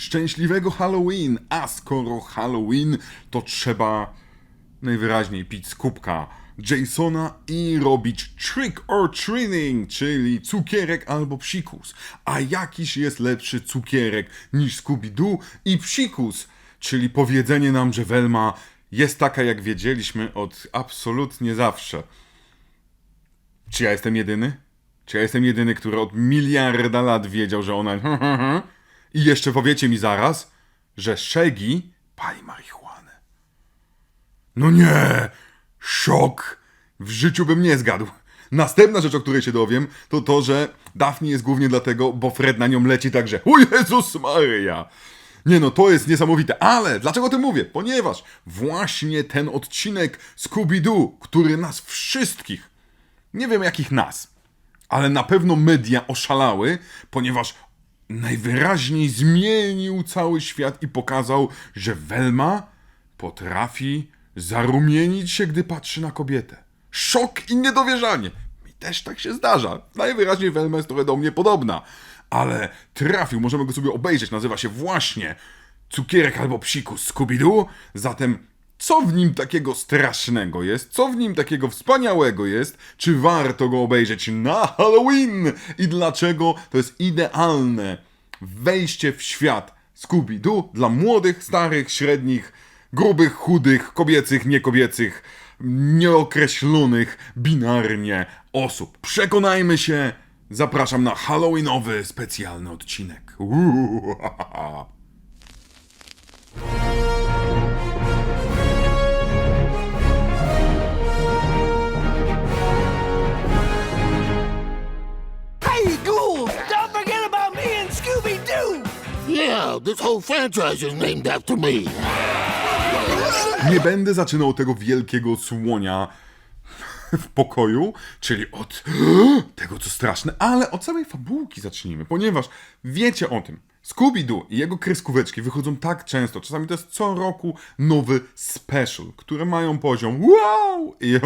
Szczęśliwego Halloween! A skoro Halloween, to trzeba najwyraźniej pić z kubka Jasona i robić trick or treating, czyli cukierek albo psikus. A jakiś jest lepszy cukierek niż Scooby-Doo i psikus, czyli powiedzenie nam, że Velma jest taka, jak wiedzieliśmy od absolutnie zawsze. Czy ja jestem jedyny? Czy ja jestem jedyny, który od miliarda lat wiedział, że ona... I jeszcze powiecie mi zaraz, że Shaggy pali marihuanę. No nie! Szok! W życiu bym nie zgadł. Następna rzecz, o której się dowiem, to to, że Daphne jest głównie dlatego, bo Fred na nią leci także. O Jezus Maria! Nie no, to jest niesamowite, ale dlaczego o tym mówię? Ponieważ właśnie ten odcinek Scooby-Doo, który nas wszystkich, nie wiem jakich nas, ale na pewno media oszalały, ponieważ najwyraźniej zmienił cały świat i pokazał, że Velma potrafi zarumienić się, gdy patrzy na kobietę. Szok i niedowierzanie. Mi też tak się zdarza. Najwyraźniej Velma jest trochę do mnie podobna. Ale trafił, możemy go sobie obejrzeć. Nazywa się właśnie Cukierek albo Psikus Scooby-Doo. Zatem co w nim takiego strasznego jest? Co w nim takiego wspaniałego jest? Czy warto go obejrzeć na Halloween? I dlaczego to jest idealne wejście w świat Scooby-Doo dla młodych, starych, średnich, grubych, chudych, kobiecych, niekobiecych, nieokreślonych binarnie osób. Przekonajmy się, zapraszam na Halloweenowy specjalny odcinek. Uuu, ha, ha, Yeah, this whole franchise is named after me. Nie będę zaczynał tego wielkiego słonia w pokoju, czyli od tego, co straszne, ale od samej fabułki zacznijmy, ponieważ wiecie o tym. Scooby-Doo i jego kreskóweczki wychodzą tak często, czasami to jest co roku nowy special, które mają poziom wow i,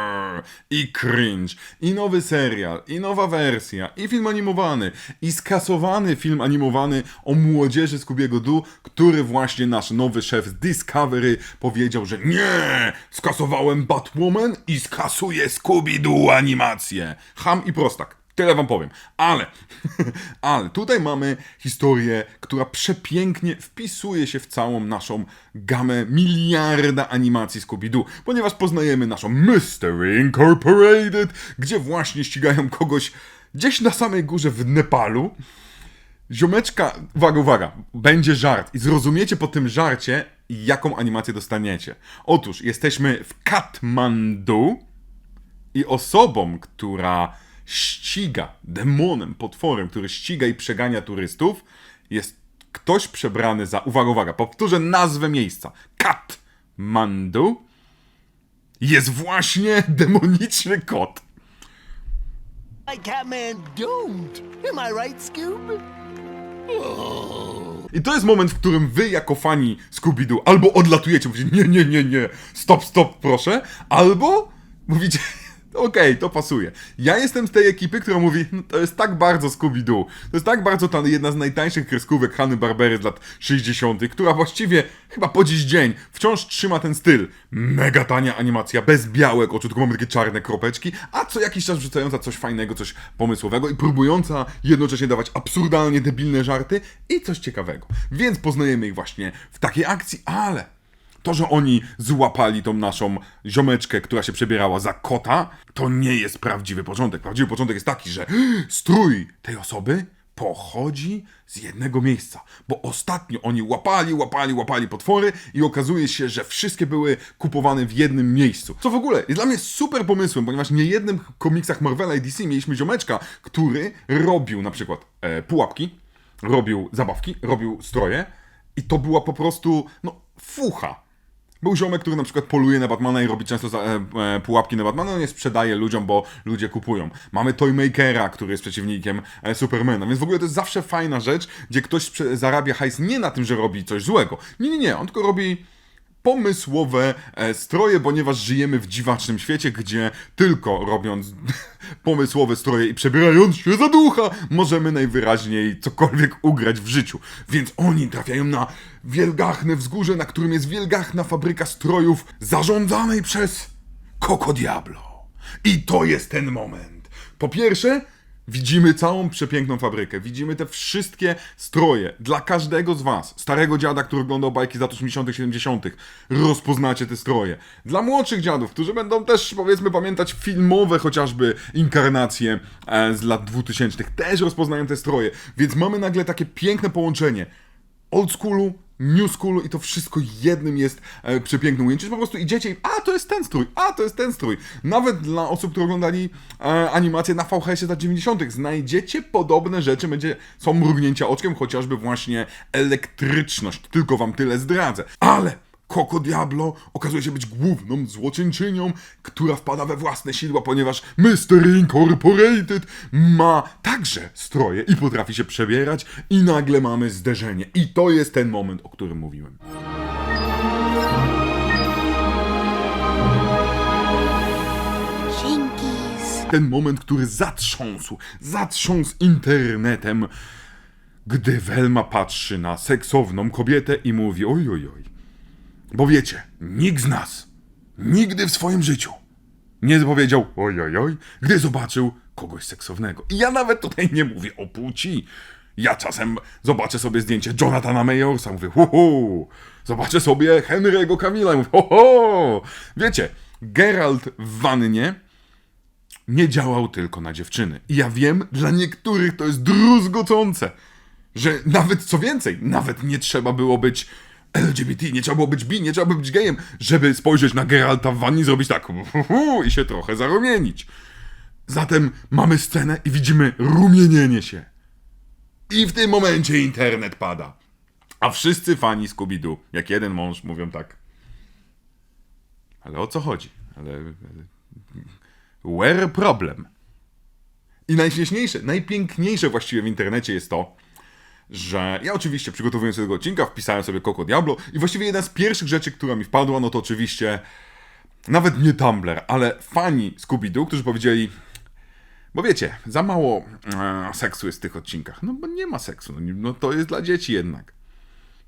i cringe, i nowy serial, i nowa wersja, i film animowany, i skasowany film animowany o młodzieży Scoobiego Doo, który właśnie nasz nowy szef z Discovery powiedział, że nie, skasowałem Batwoman i skasuję Scooby-Doo animację. Ham i prostak. Tyle wam powiem. Ale, ale tutaj mamy historię, która przepięknie wpisuje się w całą naszą gamę miliarda animacji Scooby-Doo, ponieważ poznajemy naszą Mystery Incorporated, gdzie właśnie ścigają kogoś gdzieś na samej górze w Nepalu. Ziomeczka, uwaga, uwaga, będzie żart i zrozumiecie po tym żarcie, jaką animację dostaniecie. Otóż jesteśmy w Katmandu, i osobą, która ściga, demonem, potworem, który ściga i przegania turystów, jest ktoś przebrany za, uwaga, uwaga, powtórzę nazwę miejsca, Katmandu, jest właśnie demoniczny kot. Don't. Am I right, Scoob? I to jest moment, w którym wy jako fani Scooby-Doo albo odlatujecie, mówicie nie, nie, nie, nie, stop, stop, proszę, albo mówicie okej, to pasuje. Ja jestem z tej ekipy, która mówi, no to jest tak bardzo Scooby-Doo, to jest tak bardzo ta jedna z najtańszych kreskówek Hanny Barbery z lat 60., która właściwie chyba po dziś dzień wciąż trzyma ten styl. Mega tania animacja, bez białek oczu, tylko mamy takie czarne kropeczki, a co jakiś czas wrzucająca coś fajnego, coś pomysłowego i próbująca jednocześnie dawać absurdalnie debilne żarty i coś ciekawego. Więc poznajemy ich właśnie w takiej akcji, ale to, że oni złapali tą naszą ziomeczkę, która się przebierała za kota, to nie jest prawdziwy początek. Prawdziwy początek jest taki, że strój tej osoby pochodzi z jednego miejsca. Bo ostatnio oni łapali, łapali, łapali potwory i okazuje się, że wszystkie były kupowane w jednym miejscu. Co w ogóle jest dla mnie super pomysłem, ponieważ nie jednym komiksach Marvela i DC mieliśmy ziomeczka, który robił na przykład e, pułapki, robił zabawki, robił stroje i to była po prostu, no, fucha. Był ziomek, który na przykład poluje na Batmana i robi często za, e, e, pułapki na Batmana, no nie sprzedaje ludziom, bo ludzie kupują. Mamy Toymakera, który jest przeciwnikiem e, Supermana, więc w ogóle to jest zawsze fajna rzecz, gdzie ktoś zarabia hajs nie na tym, że robi coś złego. Nie, nie, nie, on tylko robi pomysłowe e, stroje, ponieważ żyjemy w dziwacznym świecie, gdzie tylko robiąc pomysłowe stroje i przebierając się za ducha, możemy najwyraźniej cokolwiek ugrać w życiu. Więc oni trafiają na wielgachne wzgórze, na którym jest wielgachna fabryka strojów zarządzanej przez Coco Diablo. I to jest ten moment. Po pierwsze, widzimy całą przepiękną fabrykę. Widzimy te wszystkie stroje. Dla każdego z was, starego dziada, który oglądał bajki z lat 80., 70., rozpoznacie te stroje. Dla młodszych dziadów, którzy będą też, powiedzmy, pamiętać filmowe chociażby inkarnacje e, z lat 2000., też rozpoznają te stroje. Więc mamy nagle takie piękne połączenie old schoolu, new schoolu i to wszystko jednym jest e, przepięknym. Po prostu idziecie i a to jest ten strój, a to jest ten strój. Nawet dla osób, które oglądali e, animacje na VHS-ie lat 90. znajdziecie podobne rzeczy, będzie, są mrugnięcia oczkiem, chociażby właśnie elektryczność. Tylko wam tyle zdradzę. Ale Coco Diablo okazuje się być główną złoczyńczynią, która wpada we własne sidła, ponieważ Mr. Incorporated ma także stroje i potrafi się przebierać i nagle mamy zderzenie. I to jest ten moment, o którym mówiłem. Ten moment, który zatrząsł, zatrząsł internetem, gdy Velma patrzy na seksowną kobietę i mówi oj, oj, oj. Bo wiecie, nikt z nas nigdy w swoim życiu nie powiedział oj, oj, oj, gdy zobaczył kogoś seksownego. I ja nawet tutaj nie mówię o płci. Ja czasem zobaczę sobie zdjęcie Jonathana Mayorsa, mówię hu. Zobaczę sobie Henry'ego Cavilla i mówię ho, ho. Wiecie, Geralt w wannie nie działał tylko na dziewczyny. I ja wiem, dla niektórych to jest druzgocące, że nawet, co więcej, nawet nie trzeba było być LGBT, nie trzeba było być bi, nie trzeba było być gejem, żeby spojrzeć na Geralta w wannie i zrobić tak i się trochę zarumienić. Zatem mamy scenę i widzimy rumienienie się. I w tym momencie internet pada. A wszyscy fani Scooby-Doo, jak jeden mąż, mówią tak. Ale o co chodzi? Ale... ale Where problem? I najśmieszniejsze, najpiękniejsze właściwie w internecie jest to, że ja oczywiście przygotowując się do tego odcinka wpisałem sobie Coco Diablo i właściwie jedna z pierwszych rzeczy, która mi wpadła, no to oczywiście nawet nie Tumblr, ale fani Scooby-Doo, którzy powiedzieli bo wiecie, za mało e, seksu jest w tych odcinkach. No bo nie ma seksu, no, no to jest dla dzieci jednak.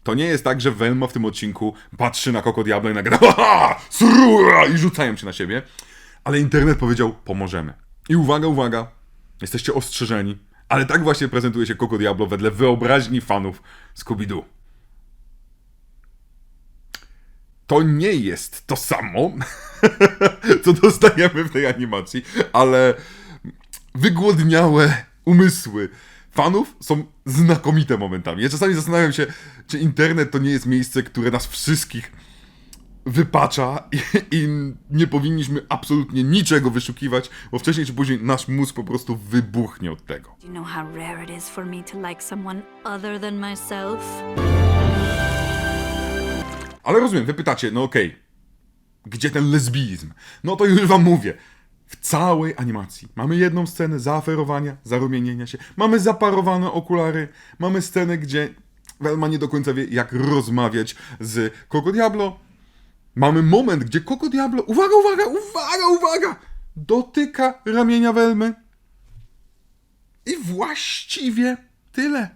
To nie jest tak, że Velma w tym odcinku patrzy na Coco Diablo i nagle haha, srua, i rzucają się na siebie. Ale internet powiedział, pomożemy. I uwaga, uwaga, jesteście ostrzeżeni, ale tak właśnie prezentuje się Coco Diablo wedle wyobraźni fanów Scooby-Doo. To nie jest to samo, co dostajemy w tej animacji, ale wygłodniałe umysły fanów są znakomite momentami. Ja czasami zastanawiam się, czy internet to nie jest miejsce, które nas wszystkich wypacza i, i nie powinniśmy absolutnie niczego wyszukiwać, bo wcześniej czy później nasz mózg po prostu wybuchnie od tego. You know how rare it is for me to like someone other than myself? Ale rozumiem, wy pytacie, no okej, gdzie ten lesbizm? No to już wam mówię. W całej animacji mamy jedną scenę zaaferowania, zarumienienia się, mamy zaparowane okulary, mamy scenę, gdzie Velma nie do końca wie, jak rozmawiać z Coco Diablo. Mamy moment, gdzie Coco Diablo, uwaga, uwaga, uwaga, uwaga, dotyka ramienia Velmy. I właściwie tyle.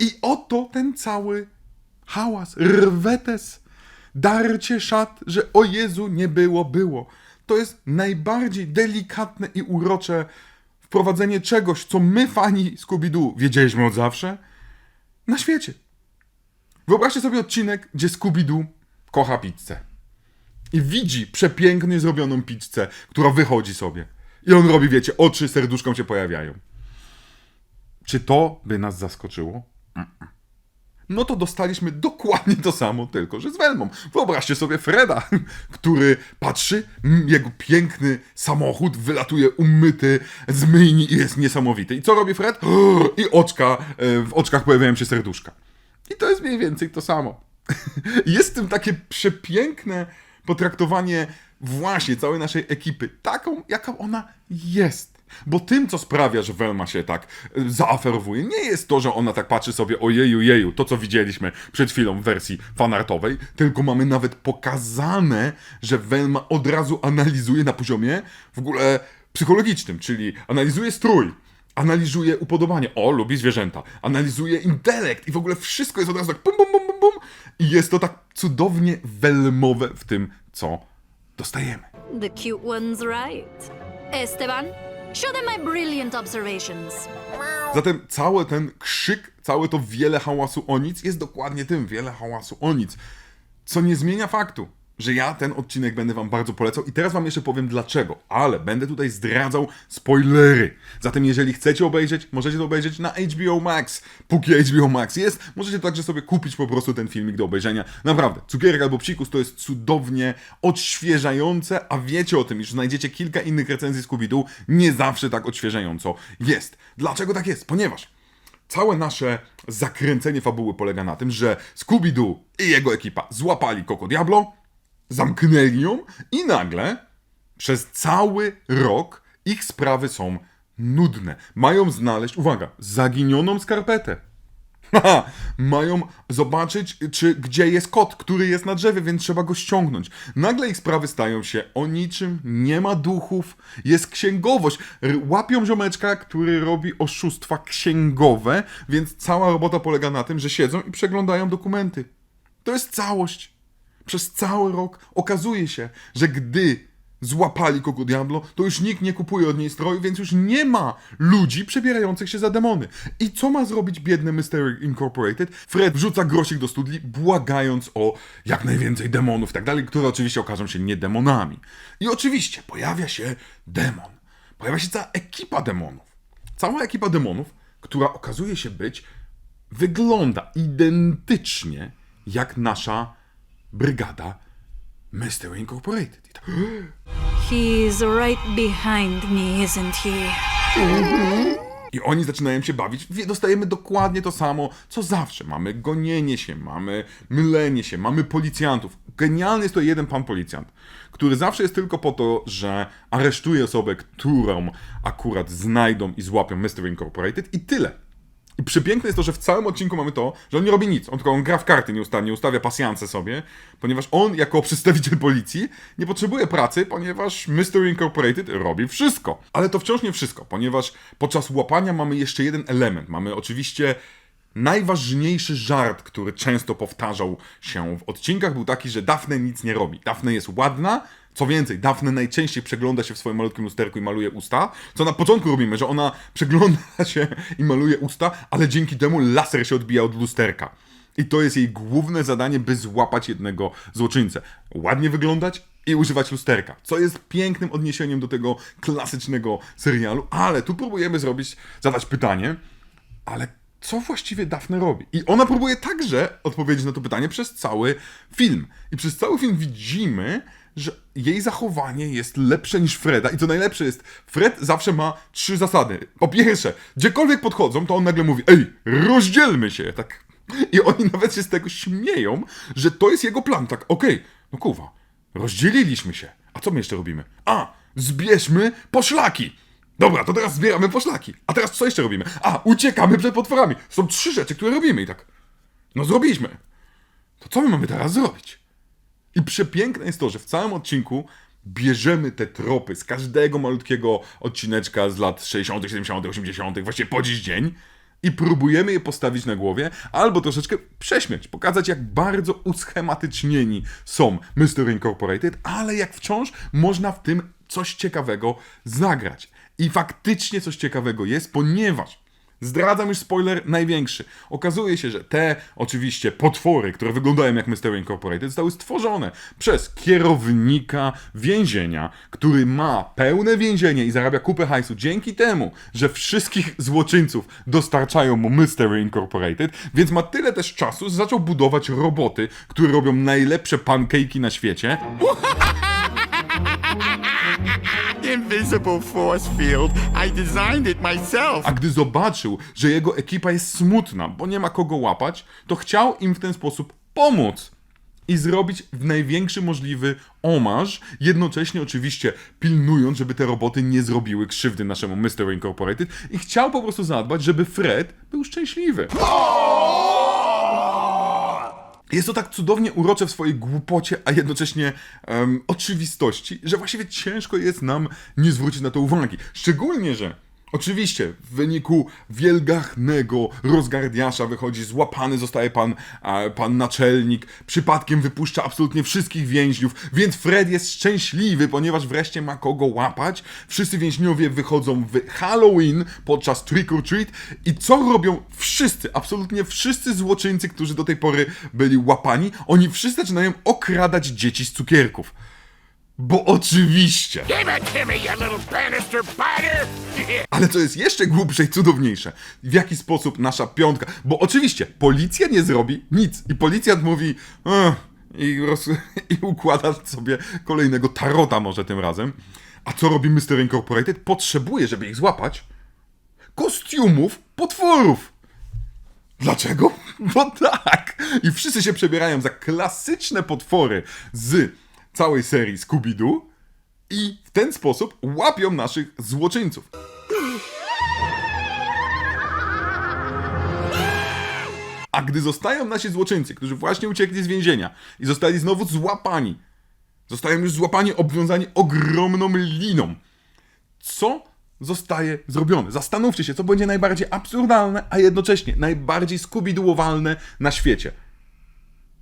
I oto ten cały hałas, rwetes, darcie szat, że o Jezu nie było, było. To jest najbardziej delikatne i urocze wprowadzenie czegoś, co my, fani Scooby-Doo, wiedzieliśmy od zawsze, na świecie. Wyobraźcie sobie odcinek, gdzie Scooby-Doo kocha pizzę. I widzi przepięknie zrobioną pizzę, która wychodzi sobie. I on robi, wiecie, oczy serduszką się pojawiają. Czy to by nas zaskoczyło? no to dostaliśmy dokładnie to samo, tylko że z Welmą. Wyobraźcie sobie Freda, który patrzy, jego piękny samochód wylatuje umyty z myjni i jest niesamowity. I co robi Fred? I oczka, e, w oczkach pojawiają się serduszka. I to jest mniej więcej to samo. Jest w tym takie przepiękne potraktowanie właśnie całej naszej ekipy, taką, jaka ona jest. Bo tym, co sprawia, że Velma się tak y, zaaferowuje, nie jest to, że ona tak patrzy sobie ojeju, jeju, to co widzieliśmy przed chwilą w wersji fanartowej, tylko mamy nawet pokazane, że Velma od razu analizuje na poziomie w ogóle psychologicznym, czyli analizuje strój, analizuje upodobanie, o, lubi zwierzęta, analizuje intelekt i w ogóle wszystko jest od razu tak bum, bum, bum, bum, i jest to tak cudownie welmowe w tym, co dostajemy. The cute one's right. Esteban, show them my brilliant observations. Zatem cały ten krzyk, całe to wiele hałasu o nic jest dokładnie tym, wiele hałasu o nic. Co nie zmienia faktu, że ja ten odcinek będę wam bardzo polecał i teraz wam jeszcze powiem dlaczego, ale będę tutaj zdradzał spoilery. Zatem jeżeli chcecie obejrzeć, możecie to obejrzeć na HBO Max. Póki HBO Max jest, możecie także sobie kupić po prostu ten filmik do obejrzenia. Naprawdę, cukierek albo psikus to jest cudownie odświeżające, a wiecie o tym, już znajdziecie kilka innych recenzji Scooby-Doo, nie zawsze tak odświeżająco jest. Dlaczego tak jest? Ponieważ Całe nasze zakręcenie fabuły polega na tym, że Scooby-Doo i jego ekipa złapali Coco Diablo, zamknęli ją i nagle przez cały rok ich sprawy są nudne. Mają znaleźć, uwaga, zaginioną skarpetę. Haha, mają zobaczyć, czy gdzie jest kot, który jest na drzewie, więc trzeba go ściągnąć. Nagle ich sprawy stają się o niczym, nie ma duchów, jest księgowość. Łapią ziomeczka, który robi oszustwa księgowe, więc cała robota polega na tym, że siedzą i przeglądają dokumenty. To jest całość. Przez cały rok okazuje się, że gdy złapali Coco Diablo, to już nikt nie kupuje od niej stroju, więc już nie ma ludzi przebierających się za demony. I co ma zrobić biedny Mystery Incorporated? Fred wrzuca grosik do studni, błagając o jak najwięcej demonów i tak dalej, które oczywiście okażą się nie demonami. I oczywiście pojawia się demon. Pojawia się cała ekipa demonów. Cała ekipa demonów, która okazuje się być, wygląda identycznie jak nasza brygada Mystery Incorporated. I tak, He's right behind me, isn't he? I oni zaczynają się bawić. Wie- Dostajemy dokładnie to samo, co zawsze. Mamy gonienie się, mamy mylenie się, mamy policjantów. Genialny jest to jeden pan policjant, który zawsze jest tylko po to, że aresztuje osobę, którą akurat znajdą i złapią Mystery Incorporated i tyle. I przepiękne jest to, że w całym odcinku mamy to, że on nie robi nic. On tylko on gra w karty nieustannie, ustawia pasjance sobie, ponieważ on jako przedstawiciel policji nie potrzebuje pracy, ponieważ Mystery Incorporated robi wszystko. Ale to wciąż nie wszystko, ponieważ podczas łapania mamy jeszcze jeden element. Mamy oczywiście najważniejszy żart, który często powtarzał się w odcinkach, był taki, że Daphne nic nie robi. Daphne jest ładna, co więcej, Daphne najczęściej przegląda się w swoim malutkim lusterku i maluje usta, co na początku robimy, że ona przegląda się i maluje usta, ale dzięki temu laser się odbija od lusterka. I to jest jej główne zadanie, by złapać jednego złoczyńcę. Ładnie wyglądać i używać lusterka, co jest pięknym odniesieniem do tego klasycznego serialu, ale tu próbujemy zrobić, zadać pytanie, ale co właściwie Daphne robi? I ona próbuje także odpowiedzieć na to pytanie przez cały film. I przez cały film widzimy, że jej zachowanie jest lepsze niż Freda. I co najlepsze jest, Fred zawsze ma trzy zasady. Po pierwsze, gdziekolwiek podchodzą, to on nagle mówi, ej, rozdzielmy się, tak. I oni nawet się z tego śmieją, że to jest jego plan, tak, okej, no kurwa, rozdzieliliśmy się. A co my jeszcze robimy? A, zbierzmy poszlaki. Dobra, to teraz zbieramy poszlaki. A teraz co jeszcze robimy? A, uciekamy przed potworami. Są trzy rzeczy, które robimy i tak. No zrobiliśmy. To co my mamy teraz zrobić? I przepiękne jest to, że w całym odcinku bierzemy te tropy z każdego malutkiego odcineczka z lat 60., 70., 80., właściwie po dziś dzień i próbujemy je postawić na głowie, albo troszeczkę prześmiać, pokazać jak bardzo uschematycznieni są Mr. Incorporated, ale jak wciąż można w tym coś ciekawego zagrać. I faktycznie coś ciekawego jest, ponieważ Zdradzam już spoiler największy. Okazuje się, że te oczywiście potwory, które wyglądają jak Mystery Incorporated, zostały stworzone przez kierownika więzienia, który ma pełne więzienie i zarabia kupę hajsu dzięki temu, że wszystkich złoczyńców dostarczają mu Mystery Incorporated, więc ma tyle też czasu, że zaczął budować roboty, które robią najlepsze pancake'i na świecie. Invisible force field. I designed it myself. A gdy zobaczył, że jego ekipa jest smutna, bo nie ma kogo łapać, to chciał im w ten sposób pomóc. i zrobić w największy możliwy omarz, jednocześnie oczywiście pilnując, żeby te roboty nie zrobiły krzywdy naszemu Mr. Incorporated i chciał po prostu zadbać, żeby Fred był szczęśliwy. Jest to tak cudownie urocze w swojej głupocie, a jednocześnie em, oczywistości, że właściwie ciężko jest nam nie zwrócić na to uwagi. Szczególnie, że oczywiście w wyniku wielgachnego rozgardiasza wychodzi złapany, zostaje pan, pan naczelnik, przypadkiem wypuszcza absolutnie wszystkich więźniów, więc Fred jest szczęśliwy, ponieważ wreszcie ma kogo łapać. Wszyscy więźniowie wychodzą w Halloween podczas trick or treat i co robią wszyscy, absolutnie wszyscy złoczyńcy, którzy do tej pory byli łapani? Oni wszyscy zaczynają okradać dzieci z cukierków. Bo oczywiście. Ale co jest jeszcze głupsze i cudowniejsze, w jaki sposób nasza piątka. Bo oczywiście policja nie zrobi nic i policjant mówi. I, roz, I układa sobie kolejnego tarota, może tym razem. A co robi Mr. Incorporated? Potrzebuje, żeby ich złapać, kostiumów potworów. Dlaczego? Bo tak! I wszyscy się przebierają za klasyczne potwory z całej serii Scooby-Doo i w ten sposób łapią naszych złoczyńców. A gdy zostają nasi złoczyńcy, którzy właśnie uciekli z więzienia i zostali znowu złapani, zostają już złapani, obwiązani ogromną liną, co zostaje zrobione? Zastanówcie się, co będzie najbardziej absurdalne, a jednocześnie najbardziej skubidułowalne na świecie.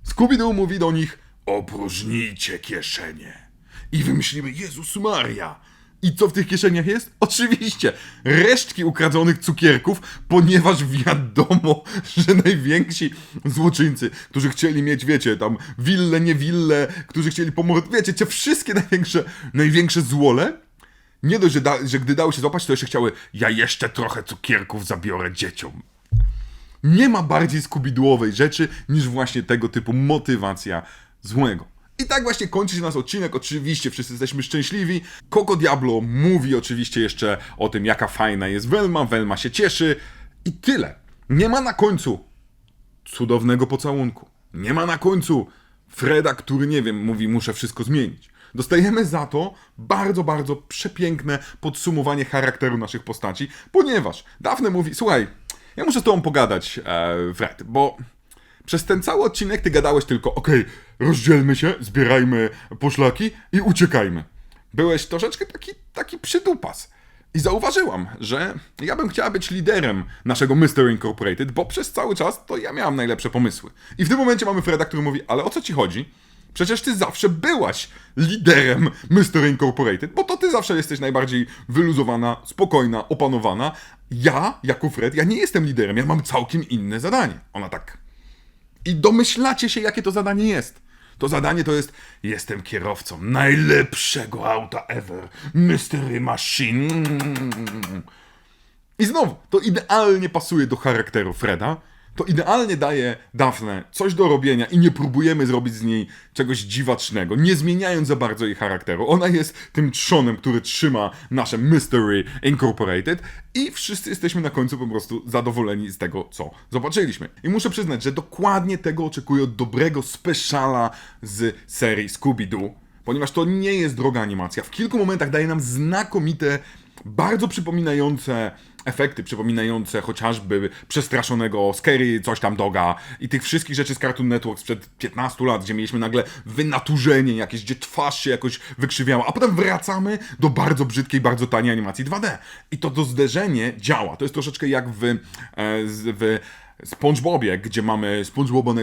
Scooby-Doo mówi do nich: opróżnijcie kieszenie. I wymyślimy: Jezus Maria. I co w tych kieszeniach jest? Oczywiście resztki ukradzionych cukierków, ponieważ wiadomo, że najwięksi złoczyńcy, którzy chcieli mieć, wiecie, tam wille, nie wille, którzy chcieli pomóc, wiecie, te wszystkie największe, największe złole, nie dość, że, da, że gdy dały się złapać, to jeszcze chciały, ja jeszcze trochę cukierków zabiorę dzieciom. Nie ma bardziej skubidułowej rzeczy niż właśnie tego typu motywacja złego. I tak właśnie kończy się nasz odcinek. Oczywiście wszyscy jesteśmy szczęśliwi. Coco Diablo mówi oczywiście jeszcze o tym, jaka fajna jest Velma. Velma się cieszy. I tyle. Nie ma na końcu cudownego pocałunku. Nie ma na końcu Freda, który, nie wiem, mówi, muszę wszystko zmienić. Dostajemy za to bardzo, bardzo przepiękne podsumowanie charakteru naszych postaci, ponieważ Daphne mówi, słuchaj, ja muszę z tobą pogadać, e, Fred, bo przez ten cały odcinek ty gadałeś tylko, okej, rozdzielmy się, zbierajmy poszlaki i uciekajmy. Byłeś troszeczkę taki, taki przydupas. I zauważyłam, że ja bym chciała być liderem naszego Mr. Incorporated, bo przez cały czas to ja miałam najlepsze pomysły. I w tym momencie mamy Freda, który mówi, ale o co ci chodzi? Przecież ty zawsze byłaś liderem Mr. Incorporated, bo to ty zawsze jesteś najbardziej wyluzowana, spokojna, opanowana. Ja, jako Fred, ja nie jestem liderem, ja mam całkiem inne zadanie. Ona tak. I domyślacie się, jakie to zadanie jest. To zadanie to jest: Jestem kierowcą najlepszego auta ever, Mystery Machine. I znowu, to idealnie pasuje do charakteru Freda. To idealnie daje Daphne coś do robienia i nie próbujemy zrobić z niej czegoś dziwacznego, nie zmieniając za bardzo jej charakteru. Ona jest tym trzonem, który trzyma nasze Mystery Incorporated i wszyscy jesteśmy na końcu po prostu zadowoleni z tego, co zobaczyliśmy. I muszę przyznać, że dokładnie tego oczekuję od dobrego speciala z serii Scooby-Doo, ponieważ to nie jest droga animacja. W kilku momentach daje nam znakomite, bardzo przypominające efekty, przypominające chociażby przestraszonego Scary coś tam doga i tych wszystkich rzeczy z Cartoon Network sprzed 15 lat, gdzie mieliśmy nagle wynaturzenie jakieś, gdzie twarz się jakoś wykrzywiała, a potem wracamy do bardzo brzydkiej, bardzo taniej animacji 2D. I to to zderzenie działa. To jest troszeczkę jak w, e, w SpongeBobie, gdzie mamy SpongeBoba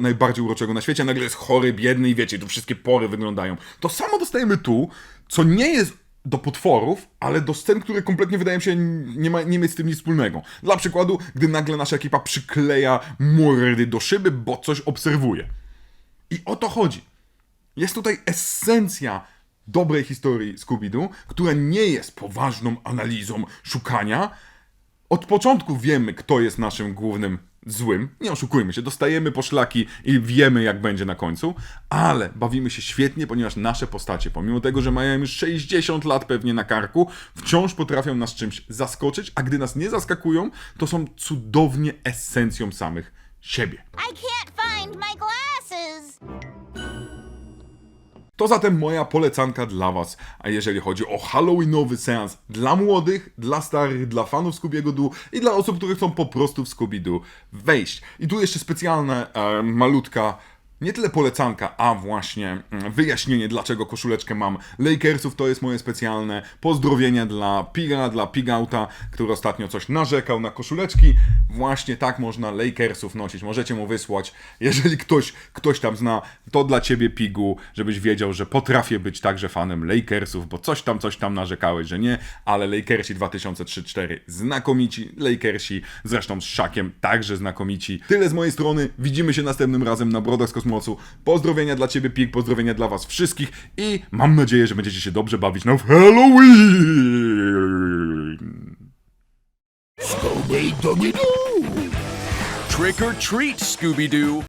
najbardziej uroczego na świecie, a nagle jest chory, biedny i wiecie, tu wszystkie pory wyglądają. To samo dostajemy tu, co nie jest do potworów, ale do scen, które kompletnie wydają się nie, ma, nie mieć z tym nic wspólnego. Dla przykładu, gdy nagle nasza ekipa przykleja mordy do szyby, bo coś obserwuje. I o to chodzi. Jest tutaj esencja dobrej historii Scooby-Doo, która nie jest poważną analizą szukania, od początku wiemy, kto jest naszym głównym złym. Nie oszukujmy się, dostajemy poszlaki i wiemy, jak będzie na końcu, ale bawimy się świetnie, ponieważ nasze postacie, pomimo tego, że mają już 60 lat pewnie na karku, wciąż potrafią nas czymś zaskoczyć, a gdy nas nie zaskakują, to są cudownie esencją samych siebie. I can't find my glasses. To zatem moja polecanka dla Was. A jeżeli chodzi o Halloweenowy seans dla młodych, dla starych, dla fanów Scoobiego Doo i dla osób, które chcą po prostu w Scooby-Doo wejść. I tu jeszcze specjalna, e, malutka nie tyle polecanka, a właśnie mm, wyjaśnienie, dlaczego koszuleczkę mam Lakersów. To jest moje specjalne pozdrowienia dla Piga, dla Pigauta, który ostatnio coś narzekał na koszuleczki. Właśnie tak można Lakersów nosić. Możecie mu wysłać, jeżeli ktoś, ktoś tam zna, to dla ciebie Pigu, żebyś wiedział, że potrafię być także fanem Lakersów, bo coś tam, coś tam narzekałeś, że nie, ale Lakersi 2003-4 znakomici, Lakersi zresztą z Szakiem także znakomici. Tyle z mojej strony, widzimy się następnym razem na Brodach z Kosmosu. Pozdrowienia dla Ciebie, Pig, pozdrowienia dla Was wszystkich i mam nadzieję, że będziecie się dobrze bawić na Halloween! Scooby-Dooby-Doo! Trick or treat, Scooby Doo!